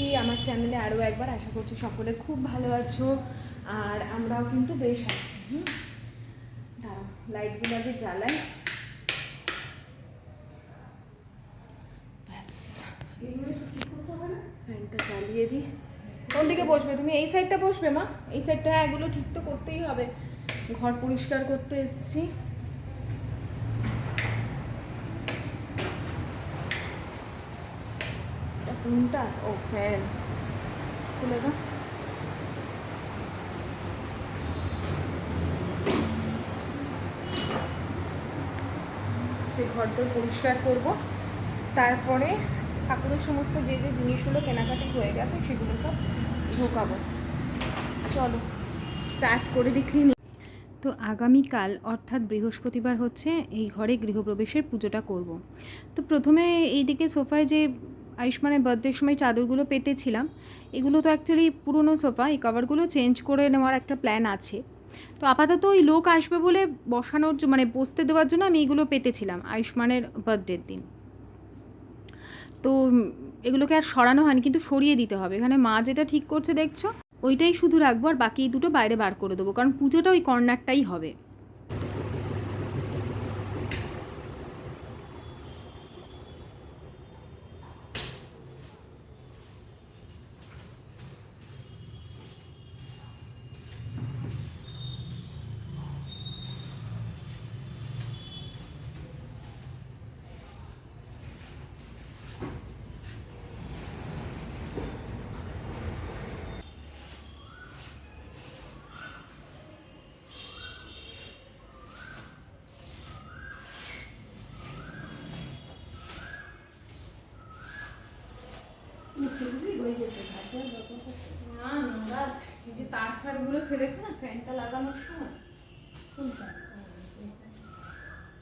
জানাচ্ছি আমার চ্যানেলে আরও একবার আশা করছি সকলে খুব ভালো আছো। আর আমরাও কিন্তু বেশ আছি, হুম? লাইটগুলো আগে জ্বালাই। ব্যাস। ফ্যানটা চালিয়ে দিই। কোন দিকে বসবে? তুমি এই সাইডটা বসবে মা? এই সাইডটা এগুলো ঠিক তো করতেই হবে। ঘর পরিষ্কার করতে এসেছি। কোনটা? ও ফ্যান খুলে দাও। ঘরটা পরিষ্কার করব, তারপরে ঠাকুরের সমস্ত যে যে জিনিসগুলো কেনাকাটি হয়ে গেছে, সেগুলো সব ঢোকাবো। চলো স্টার্ট করে দেখি তো আগামীকাল, অর্থাৎ বৃহস্পতিবার হচ্ছে, এই ঘরে গৃহপ্রবেশের পুজোটা করব। তো প্রথমে এইদিকে সোফায় যে আয়ুষ্মানের বার্থডের সময় চাদরগুলো পেতেছিলাম। এগুলো তো অ্যাকচুয়ালি পুরনো সোফা, এই কভারগুলো চেঞ্জ করে নেওয়ার একটা প্ল্যান আছে। তো আপাতত ওই লোক আসবে বলে বসানোর মানে বসতে দেওয়ার জন্য আমি এগুলো পেতেছিলাম আয়ুষ্মানের বার্থডের দিন। তো এগুলোকে আর সরানো হয়নি, কিন্তু সরিয়ে দিতে হবে। এখানে মা যেটা ঠিক করছে দেখছ, ওইটাই শুধু রাখব আর বাকি দুটো বাইরে বার করে দেবো। কারণ পুজোটা ওই কর্নারটাই হবে। ফেলেছে না? ফ্যানটা লাগানোর সময়? কোনটা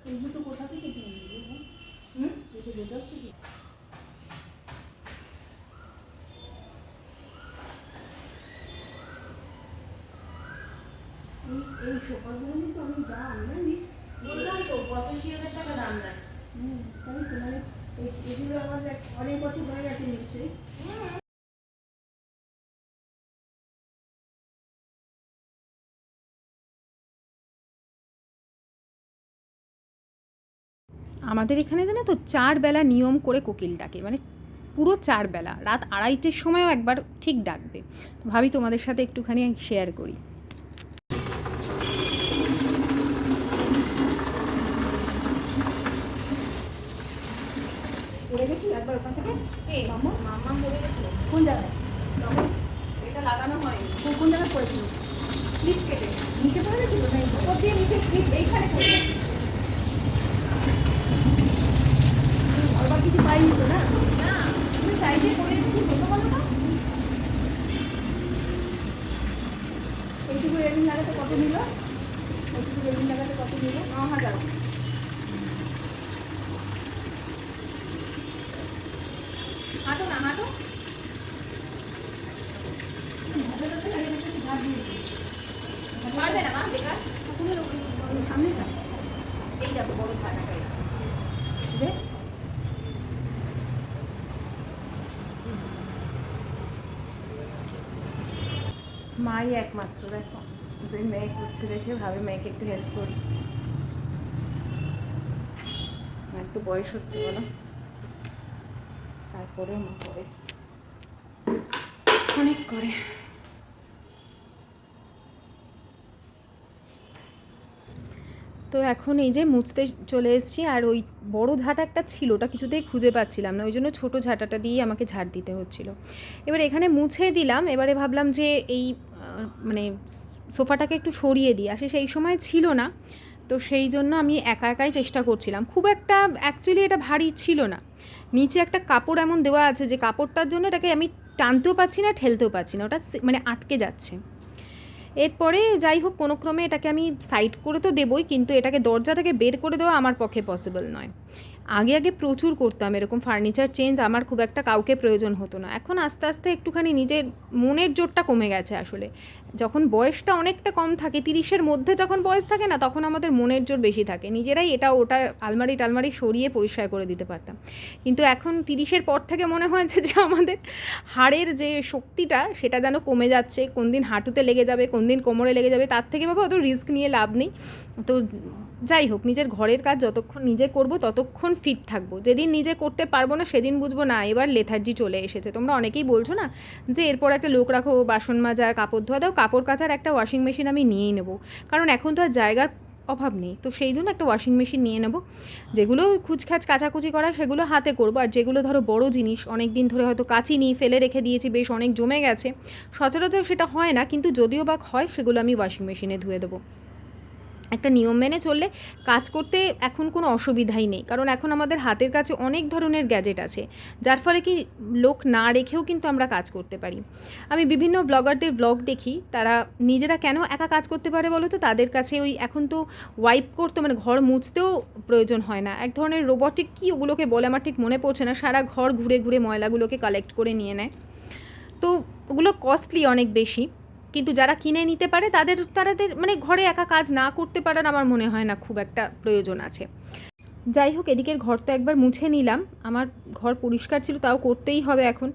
এই দুটো কোথা থেকে কিনে দিবি? হুম? দুটো গোদাম থেকে? এই এই সোফাগুলো কিন্তু আমি দাম জানিস? বললাম তো পঁচাশি হাজার টাকা দাম নেয় হুম তাই তো মানে এগুলো আমাদের অনেক বছর হয়ে গেছে নিশ্চয়ই। আমাদের এখানে জানো তো চার বেলা নিয়ম করে কোকিল ডাকে মানে পুরো চার বেলা রাত আড়াইটের সময়ও একবার ঠিক ডাকবে। ভাবি তোমাদের সাথে একটুখানি শেয়ার করি। কোন জায়গায়? এটা লাগানো হয়নি। কোন জায়গায় পড়েছিল? স্লিপ কেটে। নিচে পড়ে গেছিল নাকি? ওপর দিয়ে নিচে স্লিপ এইখানে পড়ে গেছে আবার কিছু পাইনি তো না তুমি সাইডে পড়ে গেছি বলতে পারো না এইটুকু রেলিং লাগাতে কত নিল এইটুকু রেলিং লাগাতে কত নিল ন হাজার হাঁটো না হাঁটো পারবে না মা বেকার সামনে এই যাব বড় ছাটাটা এটা মাই একমাত্র, দেখো। যে মেয়ে করছে দেখে ভাবে মেয়েকে একটু হেল্প করি। একটু বয়স হচ্ছে, বলো। তারপরে মা করে। অনেক করে। তো এখন এই যে মুছতে চলে এসেছি, আর ওই বড় ঝাঁটা একটা ছিল, ওটা কিছুতেই খুঁজে পাচ্ছিলাম না। ওই জন্য ছোটো ঝাঁটাটা দিয়েই আমাকে ঝাড় দিতে হচ্ছিল। এবার এখানে মুছে দিলাম। এবারে ভাবলাম যে এই মানে সোফাটাকে একটু সরিয়ে দিই। আসে সেই সময় ছিল না, তো সেই জন্য আমি একা একাই চেষ্টা করছিলাম। খুব একটা অ্যাকচুয়ালি এটা ভারী ছিল না। নিচে একটা কাপড় এমন দেওয়া আছে যে কাপড়টার জন্য এটাকে আমি টানতেও পাচ্ছি না, ঠেলতেও পাচ্ছি না, ওটা মানে আটকে যাচ্ছে। এরপরে যাই হোক, কোনো ক্রমে এটাকে আমি সাইড করে তো দেবই, কিন্তু এটাকে দরজা থেকে বের করে দেওয়া আমার পক্ষে পসিবল নয়। আগে আগে প্রচুর করতাম, এরকম ফার্নিচার চেঞ্জ আমার খুব একটা কাউকে প্রয়োজন হতো না। এখন আস্তে আস্তে একটুখানি নিজের মনের জোরটা কমে গেছে আসলে। যখন বয়সটা অনেকটা কম থাকে, তিরিশের মধ্যে যখন বয়স থাকে না, তখন আমাদের মনের জোর বেশি থাকে। নিজেরাই এটা, ওটা আলমারি টালমারি সরিয়ে পরিষ্কার করে দিতে পারতাম। কিন্তু এখন তিরিশের পর থেকে মনে হয়েছে যে আমাদের হাড়ের যে শক্তিটা, সেটা যেন কমে যাচ্ছে। কোন দিন হাঁটুতে লেগে যাবে কোন দিন কোমরে লেগে যাবে, তার থেকে বাবা অত রিস্ক নিয়ে লাভ নেই। তো যাই হোক, নিজের ঘরের কাজ যতক্ষণ নিজে করব, ততক্ষণ ফিট থাকব। যেদিন নিজে করতে পারব না, সেদিন বুঝব, না, এবার লেথার্জি চলে এসেছে। তোমরা অনেকেই বলছো না যে, এরপর একটা লোক রাখো, বাসন মাজা, কাপড় ধোয়া, দাও, কাপড় কাচার একটা ওয়াশিং মেশিন আমি নিয়েই নেব। কারণ এখন তো আর জায়গার অভাব নেই। তো সেই জন্য একটা ওয়াশিং মেশিন নিয়ে নেব। যেগুলো খুচখাচ কাচাকুচি করা, সেগুলো হাতে করব। আর যেগুলো ধরো বড় জিনিস অনেক দিন ধরে হয়তো কাচিনি ফেলে রেখে দিয়েছি, বেশ অনেক জমে গেছে। সচরাচর সেটা হয় না, কিন্তু যদিও বা হয়, সেগুলো আমি ওয়াশিং মেশিনে ধুয়ে দেবো। একটা নিয়ম মেনে চললে কাজ করতে এখন কোনো অসুবিধাই নেই। কারণ এখন আমাদের হাতের কাছে অনেক ধরনের গ্যাজেট আছে, যার ফলে কি লোক না রেখেও কিন্তু আমরা কাজ করতে পারি। আমি বিভিন্ন ব্লগারদের ব্লগ দেখি, তারা নিজেরা কেন একা কাজ করতে পারে বলো তো? তাদের কাছে ওই এখন তো ওয়াইপ করতে মানে ঘর মুছতেও প্রয়োজন হয় না। এক ধরনের রোবটিক কি ওগুলোকে বলে আমার ঠিক মনে পড়ছে না। সারা ঘর ঘুরে ঘুরে ময়লাগুলোকে কালেক্ট করে নিয়ে নেয়। তো ওগুলো কস্টলি অনেক বেশি। কিন্তু যারা কিনে নিতে পারে তাদের তাদের মানে ঘরে একা কাজ না করতে পারার আমার মনে হয় না খুব একটা প্রয়োজন আছে। যাই হোক এদিকের ঘর তো একবার মুছে নিলাম। আমার ঘর পরিষ্কার ছিল তাও করতেই হবে এখন।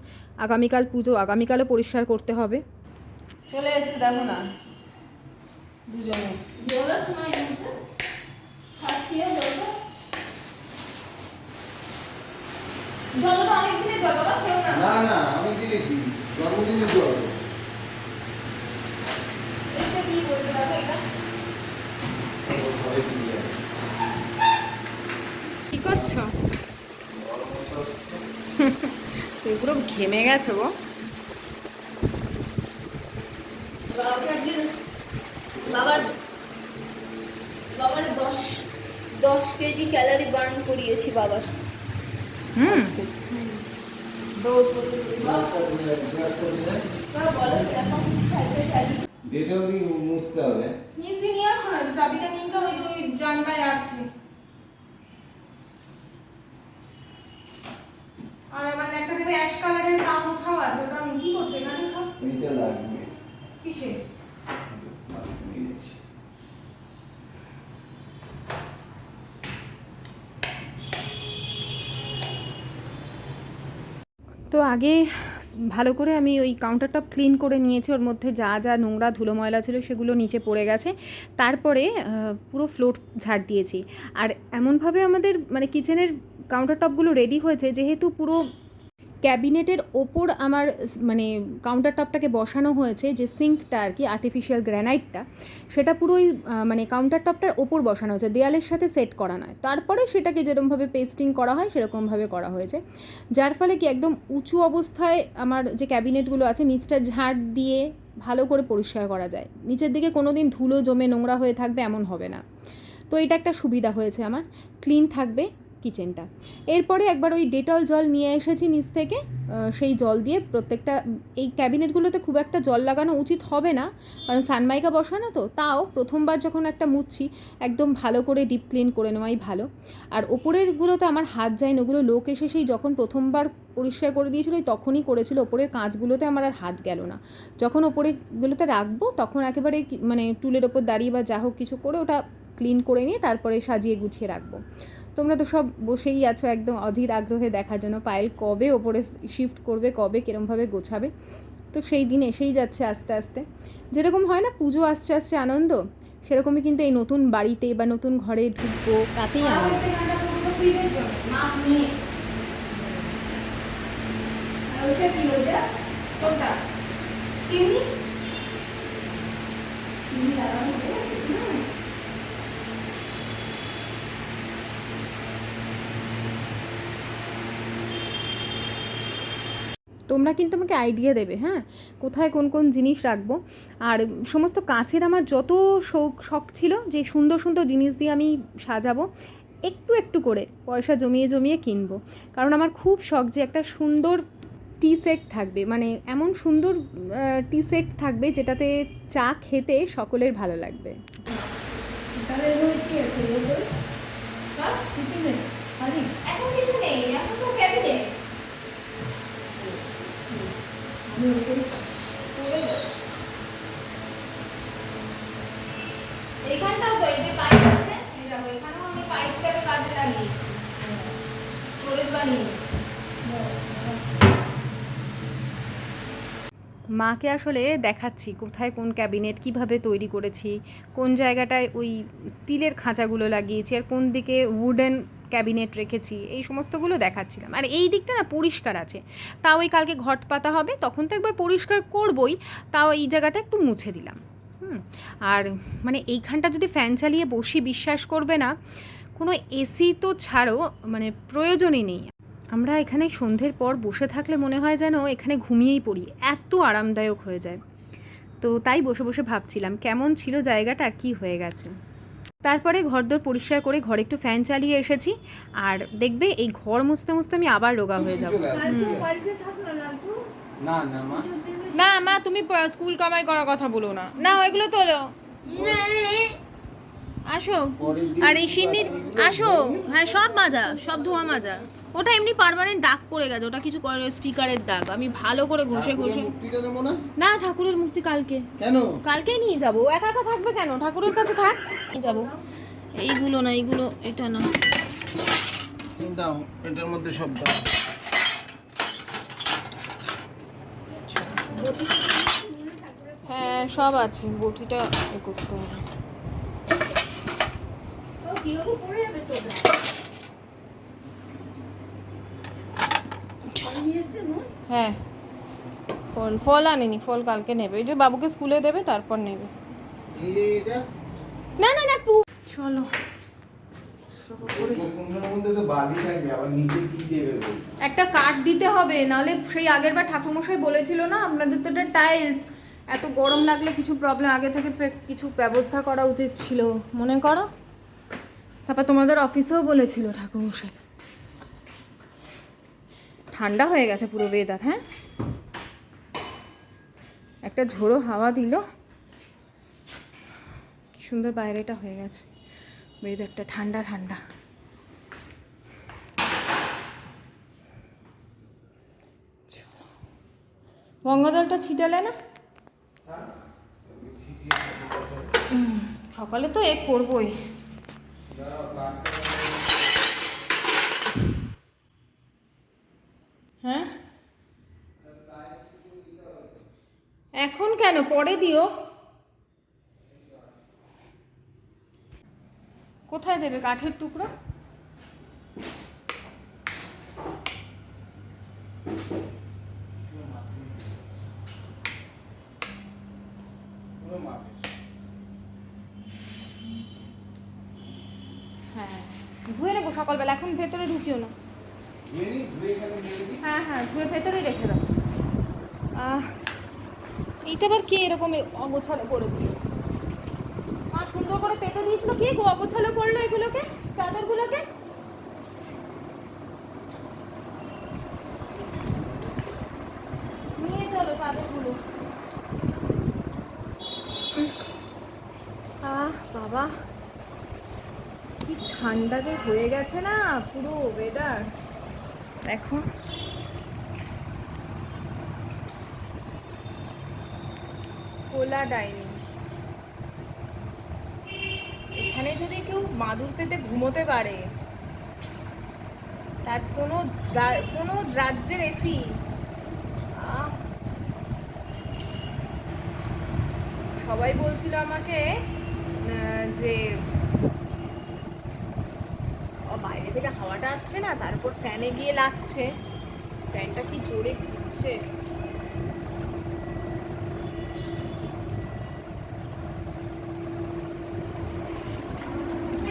আগামীকাল পুজো আগামীকালও পরিষ্কার করতে হবে। চলে এসছে দেখো না। দুজনে। খাচ্ছি জলটা অনেক দিনের জল বাবা? কেউ না। না না আমি দিলে কি জন্মদিনের জল এটা কি বলতে দেখো এটা ঘরে দিয়ে যায়। করছ তুই পুরো ঘেমে গেছো গো। বাবার বাবার দশ দশ কেজি ক্যালারি বার্ন করিয়েছি বাবার। হুম। গ্লাসটা দিয়ে- মুছতে হবে। নিচে নিয়ে আসো না চাবিটা নিয়ে যাও ওই জানলায় আছে আর আমার একটা দেবে অ্যাশ কালারের পা মোছাও আছে ওটা আমি কি করছ এখানে সব এইটা লাগবে। কিসে? তো আগে ভালো করে আমি ওই কাউন্টার টপ ক্লিন করে নিয়েছি ওর মধ্যে যা যা নোংরা ধুলো ময়লা ছিল সেগুলো নিচে পড়ে গেছে। তারপরে পুরো ফ্লোর ঝাড় দিয়েছি। আর এমনভাবে আমাদের মানে কিচেনের কাউন্টার টপগুলো রেডি হয়েছে যেহেতু পুরো ক্যাবিনেটের ওপর আমার মানে কাউন্টার টপটাকে বসানো হয়েছে যে সিঙ্কটা আর কি আর্টিফিশিয়াল গ্র্যানাইটটা সেটা পুরোই মানে কাউন্টার টপটার ওপর বসানো হয়েছে, দেয়ালের সাথে সেট করা নয়। তারপরে সেটাকে যেরকমভাবে পেস্টিং করা হয়, সেরকমভাবে করা হয়েছে। যার ফলে কি একদম উঁচু অবস্থায় আমার যে ক্যাবিনেটগুলো আছে, নিচটা ঝাড় দিয়ে ভালো করে পরিষ্কার করা যায়। নিচের দিকে কোনো দিন ধুলো জমে নোংরা হয়ে থাকবে, এমন হবে না। তো এটা একটা সুবিধা হয়েছে আমার। ক্লিন থাকবে কিচেনটা। এরপরে একবার ওই ডেটল জল নিয়ে এসেছি নিচ থেকে সেই জল দিয়ে প্রত্যেকটা, এই ক্যাবিনেটগুলোতে খুব একটা জল লাগানো উচিত হবে না, কারণ সানমাইকা বসানো তো, তাও প্রথমবার যখন একটা মুছছি, একদম ভালো করে ডিপ ক্লিন করে নেওয়াই ভালো। আর ওপরেরগুলোতে আমার হাত যায়নি, ওগুলো লোক এসে সেই যখন প্রথমবার পরিষ্কার করে দিয়েছিল তখনই করেছিল, ওপরের কাঁচগুলোতে আমার আর হাত গেল না। যখন ওপরেগুলোতে রাখব, তখন একেবারে মানে টুলের ওপর দাঁড়িয়ে বা যা হোক কিছু করে ওটা ক্লিন করে নিয়ে তারপরে সাজিয়ে গুছিয়ে রাখব। তোমরা তো সব বসেই আছো একদম অধীর আগ্রহে দেখার জন্য। পায়েল কবে ওপরে শিফট করবে, কবে কীরমভাবে গোছাবে? তো সেই দিন এসেই যাচ্ছে আস্তে আস্তে। যেরকম হয় না, পুজো আসছে আসছে আনন্দ, সেরকমই কিন্তু এই নতুন বাড়িতে বা নতুন ঘরে ঢুকবো, তাতেই আনন্দ। চিনি? চিনি লাগানো তোমরা কিন্তু আমাকে আইডিয়া দেবে হ্যাঁ? কোথায় কোন কোন জিনিস রাখব। আর সমস্ত কাঁচের আমার যত শৌক শখ ছিল যে সুন্দর সুন্দর জিনিস দিয়ে আমি সাজাবো, একটু একটু করে পয়সা জমিয়ে জমিয়ে কিনবো। কারণ আমার খুব শখ যে একটা সুন্দর টি সেট থাকবে মানে এমন সুন্দর টি সেট থাকবে যেটাতে চা খেতে সকলের ভালো লাগবে। তাহলে কি আছে? মাকে আসলে দেখাচ্ছি কোথায় কোন ক্যাবিনেট কীভাবে তৈরি করেছি, কোন জায়গাটায় ওই স্টিলের খাঁচাগুলো লাগিয়েছি, আর কোন দিকে উডেন ক্যাবিনেট রেখেছি, এই সমস্তগুলো দেখাচ্ছিলাম। আর এই দিকটা না পরিষ্কার আছে। তাও ওই কালকে ঘট পাতা হবে, তখন তো একবার পরিষ্কার করবই, তাও এই জায়গাটা একটু মুছে দিলাম। আর মানে এইখানটা যদি ফ্যান চালিয়ে বসি, বিশ্বাস করবে না, কোনো এসি তো ছাড়ো মানে প্রয়োজনই নেই। আমরা এখানে সন্ধ্যের পর বসে থাকলে মনে হয় যেন এখানে ঘুমিয়েই পড়ি, এত আরামদায়ক হয়ে যায়। তো তাই বসে বসে ভাবছিলাম, কেমন ছিল জায়গাটা আর কী হয়ে গেছে। তারপরে ঘরদোর পরিষ্কার করে ঘরে একটু ফ্যান চালিয়ে এসেছি। আর দেখবে এই ঘর মুছতে মুছতে আমি আবার রোগা হয়ে যাব। না না মা। তুমি স্কুল কামাই করার কথা বলো না। না ওইগুলো তোলো। আসো। আর এই সিন্নির আসো। হ্যাঁ সব মাজা সব ধোয়া মাজা। ওটা এমনি পার্মানেন্ট দাগ পড়ে গেছে ওটা কিছু স্টিকারের দাগ। আমি ভালো করে ঘষে ঘষে না? ঠাকুরের মূর্তি কালকে। কেন? কালকেই নিয়ে যাব। একা একা থাকবে কেন? ঠাকুরের কাছে থাক নিয়ে যাব। এইগুলো না এইগুলো এটা না। দাও এটার মধ্যে সব দাও। হ্যাঁ সব আছে। বটিটা এ করতে হবে। হ্যাঁ। ফল ফল আনিনি ফল কালকে নেবে। ওই যে বাবুকে স্কুলে দেবে তারপর নেবে। এই যে এটা না না না পু চলো। কোনটার মধ্যে তো বালি থাকবে আবার নিচে কি দেবে বলছো? একটা কাঠ দিতে হবে নাহলে সেই আগের বার ঠাকুরমশাই বলেছিল না আপনাদের তো এটা টাইলস এত গরম লাগলে কিছু প্রবলেম আগে থেকে কিছু ব্যবস্থা করা উচিত ছিল। মনে করো? তারপর তোমাদের অফিসেও বলেছিল ঠাকুরমশাই। ঠান্ডা হয়ে গেছে পুরো ওয়েদার হ্যাঁ? একটা ঝোড়ো হাওয়া দিল। কি সুন্দর বাইরেটা হয়ে গেছে। ওয়েদারটা ঠান্ডা ঠান্ডা। গঙ্গা জলটা ছিটালে না? সকালে তো এক করবই। হ্যাঁ? এখন কেন? পরে দিও। কোথায় দেবে কাঠের টুকরো পুরো মাপের। হ্যাঁ ধুয়ে নেব সকালবেলা এখন ভেতরে ঢুকিও না। হ্যাঁ হ্যাঁ ধুয়ে ভেতরে রেখে দাও। আহ, এইটা আবার কে এরকম অগোছালো করে দিল? মা সুন্দর করে পেতে দিয়েছিল কে গো? অগোছালো করল এগুলোকে চাদরগুলোকে নিয়ে চলো চাদরগুলো আহ বাবা কি ঠান্ডা যে হয়ে গেছে না পুরো ওয়েদার দেখো কোলা ডাইনিং এখানে যদি কেউ মাদুর পেতে ঘুমোতে পারে তার কোনো কোনো রাজ্যের এসি সবাই বলছিল আমাকে যে থেকে হাওয়াটা আসছে না তারপর ফ্যানে গিয়ে লাগছে। ফ্যানটা কি জোরে ঘুরছে?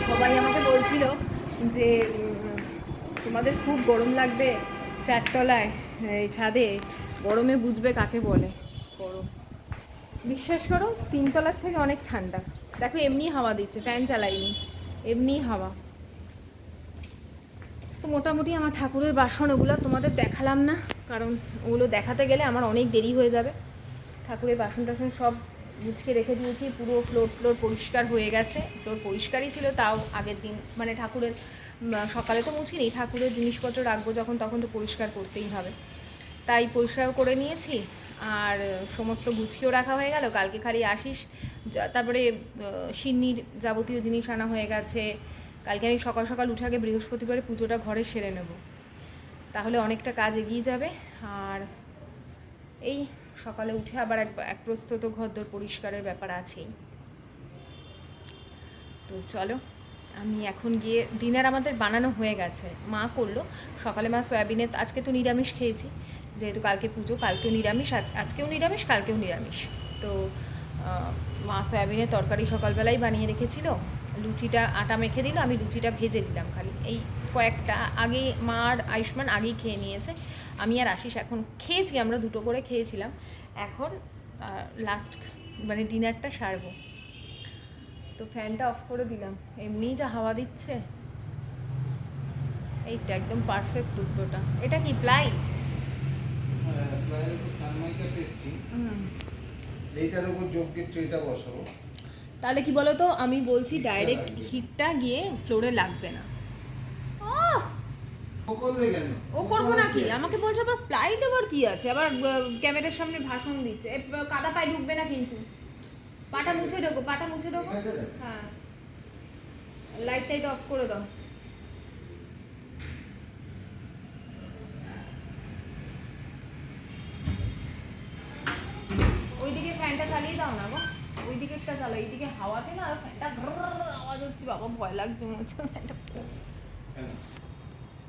সবাই আমাকে বলছিল যে তোমাদের খুব গরম লাগবে চারতলায়, এই ছাদে। গরমে বুঝবে কাকে বলে। গরম। বিশ্বাস করো, তিনতলার থেকে অনেক ঠান্ডা। দেখো এমনি হাওয়া দিচ্ছে ফ্যান চালাইনি এমনি হাওয়া। তো মোটামুটি আমার ঠাকুরের বাসন ওগুলো তোমাদের দেখালাম না, কারণ ওগুলো দেখাতে গেলে আমার অনেক দেরি হয়ে যাবে। ঠাকুরের বাসন টাসন সব মুছকে রেখে দিয়েছি, পুরো ফ্লোর ফ্লোর পরিষ্কার হয়ে গেছে। ফ্লোর পরিষ্কারই ছিল, তাও আগের দিন মানে ঠাকুরের সকালে তো মুছিনি, ঠাকুরের জিনিসপত্র রাখব যখন তখন তো পরিষ্কার করতেই হবে। তাই পরিষ্কার করে নিয়েছি, আর সমস্ত গুছিয়েও রাখা হয়ে গেল, কালকে খালি আসিস তারপরে সিন্নির যাবতীয় জিনিস আনা হয়ে গেছে কালকে আমি সকাল সকাল উঠে আগে বৃহস্পতিবারে পুজোটা ঘরে সেরে নেব। তাহলে অনেকটা কাজ এগিয়ে যাবে। আর এই সকালে উঠে আবার এক এক প্রস্তুত ঘরদোর পরিষ্কারের ব্যাপার আছেই। তো চলো, আমি এখন গিয়ে ডিনার আমাদের বানানো হয়ে গেছে। মা করল। সকালে মা সয়াবিনের, আজকে তো নিরামিষ খেয়েছি। যেহেতু কালকে পুজো, কালকেও নিরামিষ, আজ, আজকেও নিরামিষ, কালকেও নিরামিষ। তো মা সয়াবিনের তরকারি সকালবেলাই বানিয়ে রেখেছিল। লুচিটা আটা মেখে দিল আমি লুচিটা ভেজে দিলাম খালি। এই কয়েকটা আগে মা আর আয়ুষ্মান আগেই খেয়ে নিয়েছে। আমি আর আশিস এখন খেয়েছি আমরা দুটো করে খেয়েছিলাম। এখন লাস্ট মানে ডিনারটা সারবো। তো ফ্যানটা অফ করে দিলাম। এমনিই যা হাওয়া দিচ্ছে। এইটা একদম পারফেক্ট দুটোটা এটা কি প্লাই? এইটার উপর যোগ যোগ্যের ট্রেটা বসাবো। তাহলে কি বলো তো আমি বলছি ডাইরেক্ট হিটটা গিয়ে ফ্লোরে লাগবে না। ও করব নাকি আমাকে বলছে আবার প্লাই দেবার কি আছে? আবার ক্যামেরার সামনে ভাষণ দিচ্ছে। কাদা পায়ে ঢুকবে না কিন্তু। পাটা মুছে ঢোকো পাটা মুছে ঢোকো হ্যাঁ। লাইট টাইট অফ করে দাও ওইদিকে ফ্যানটা চালিয়ে দাও না গো ওই দিকেরটা চালাও এইদিকে হাওয়াতে না আর ফ্যানটা আওয়াজ হচ্ছে বাবা ভয় লাগছে মনে হচ্ছে ফ্যানটা কেন?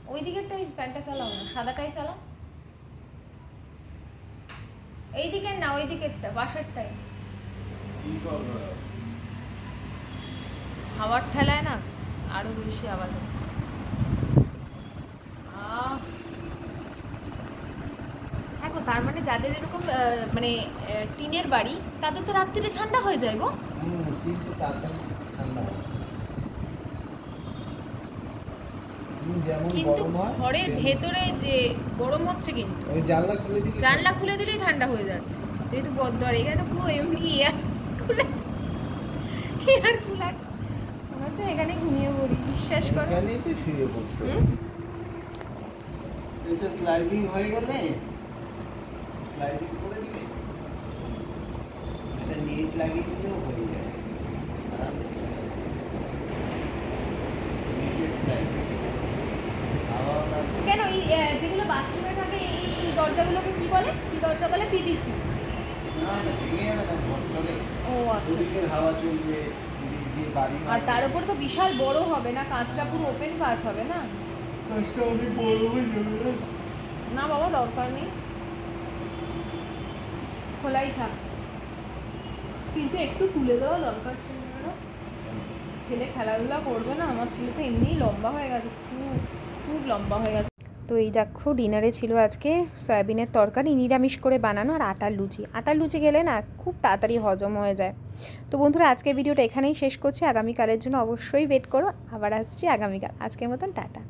ওই দিকেরটাই ফ্যানটা চালাও না সাদাটাই চালাও এই দিকের না ওই দিকেরটা বাসেরটাই? হাওয়ার ঠেলায় না আরও বেশি আওয়াজ হচ্ছে আহ। হ্যাঁ গো তার মানে যাদের এরকম মানে টিনের বাড়ি তাদের তো রাত্রিরে ঠান্ডা হয়ে যায় গো। কিন্তু ঘরের ভেতরে যে গরম হচ্ছে কিন্তু জানলা খুলে দিলে জানলা খুলে দিলেই ঠান্ডা হয়ে যাচ্ছে। যেহেতু বদ্দার এখানে পুরো এমনি এয়ার কুলার এয়ার কুলার। মনে হচ্ছে এখানে ঘুমিয়ে পড়ি বিশ্বাস করো। এখানেই তো শুয়ে পড়তে? এটা স্লাইডিং হয়ে গেলে স্লাইডিং করে দিলে এটা নেট লাগিয়ে দিলেও হয়ে লাগবে। কেন এই যেগুলো বাথরুমে থাকে এই দরজাগুলোকে কি বলে কি দরজা বলে পিভিসি। ও আচ্ছা আচ্ছা, হাওয়া আচ্ছা। চলবে, দুদিক দিয়ে বাড়ি আর তার উপর তো বিশাল বড় হবে না কাঁচটা পুরো ওপেন কাঁচ হবে কাজটা না? না বাবা দরকার নেই খোলাই থাক। কিন্তু একটু তুলে দেওয়া দরকার ছিল ছেলে খেলাধুলা করবে না, আমার ছেলে তো এমনিই লম্বা হয়ে গেছে, খুব খুব লম্বা হয়ে গেছে। তো এই দেখো, ডিনারে ছিল আজকে সয়াবিনের তরকারি, নিরামিষ করে বানানো আর আটার লুচি। আটার লুচি গেলে না খুব তাড়াতাড়ি হজম হয়ে যায়। তো বন্ধুরা, আজকের ভিডিওটা এখানেই শেষ করছি। আগামীকালের জন্য অবশ্যই ওয়েট করো। আবার আসছি আগামীকাল। আজকের মতন টাটা।